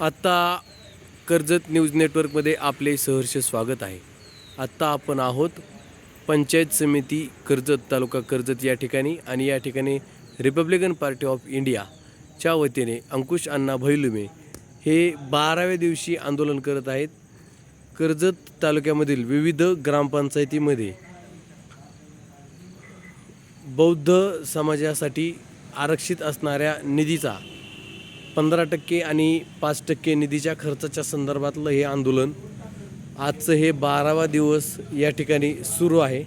आत्ता कर्जत न्यूज नेटवर्कमध्ये आपले सहर्ष स्वागत आहे. आत्ता आपण आहोत पंचायत समिती कर्जत तालुका कर्जत या ठिकाणी आणि या ठिकाणी रिपब्लिकन पार्टी ऑफ इंडियाच्या वतीने अंकुश अण्णा भैलुमे हे बाराव्या दिवशी आंदोलन करत आहेत. कर्जत तालुक्यामधील विविध ग्रामपंचायतीमध्ये बौद्ध समाजासाठी आरक्षित असणाऱ्या निधीचा पंधरा टक्के आणि पाच टक्के निधीच्या खर्चाच्या संदर्भातलं हे आंदोलन आजचं हे बारावा दिवस या ठिकाणी सुरू आहे.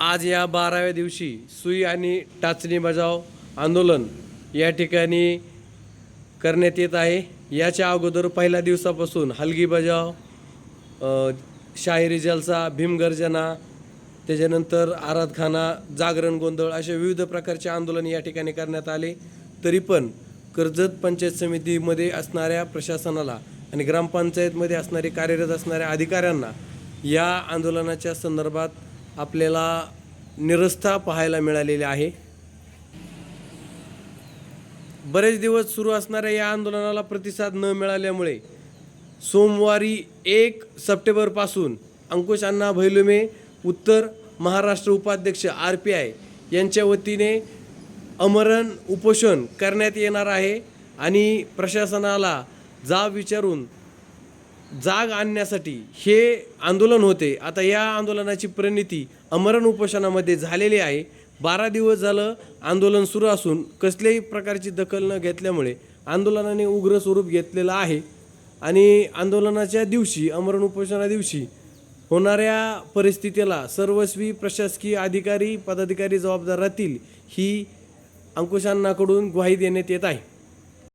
आज या बाराव्या दिवशी सुई आणि टाचणी बजाव आंदोलन या ठिकाणी करण्यात येत आहे. याच्या अगोदर पहिल्या दिवसापासून हलगी बजाव शाहिरी जलसा भीमगर्जना त्याच्यानंतर आराधखाना जागरण गोंधळ अशा विविध प्रकारचे आंदोलन या ठिकाणी करण्यात आले. तरी पण कर्जत पंचायत समितीमध्ये असणाऱ्या प्रशासनाला आणि ग्रामपंचायतमध्ये असणारे कार्यरत असणाऱ्या अधिकाऱ्यांना या आंदोलनाच्या संदर्भात आपल्याला निरस्था पाहायला मिळालेली आहे. बरेच दिवस सुरू असणाऱ्या या आंदोलनाला प्रतिसाद न मिळाल्यामुळे सोमवारी एक सप्टेंबरपासून अंकुश अण्णा भैलुमे उत्तर महाराष्ट्र उपाध्यक्ष आर पी आय यांच्या वतीने अमरण उपोषण करण्यात येणार आहे आणि प्रशासनाला जाब विचारून जाग आणण्यासाठी हे आंदोलन होते. आता या आंदोलनाची परिणिती अमरण उपोषणामध्ये झालेली आहे. बारा दिवस झालं आंदोलन सुरू असून कसल्याही प्रकारची दखल न घेतल्यामुळे आंदोलनाने उग्र स्वरूप घेतलेलं आहे आणि आंदोलनाच्या दिवशी अमरण उपोषणा दिवशी होणाऱ्या परिस्थितीला सर्वस्वी प्रशासकीय अधिकारी पदाधिकारी जबाबदार राहतील ही अंकुशांनाकडून ग्वाही देण्यात येत आहे.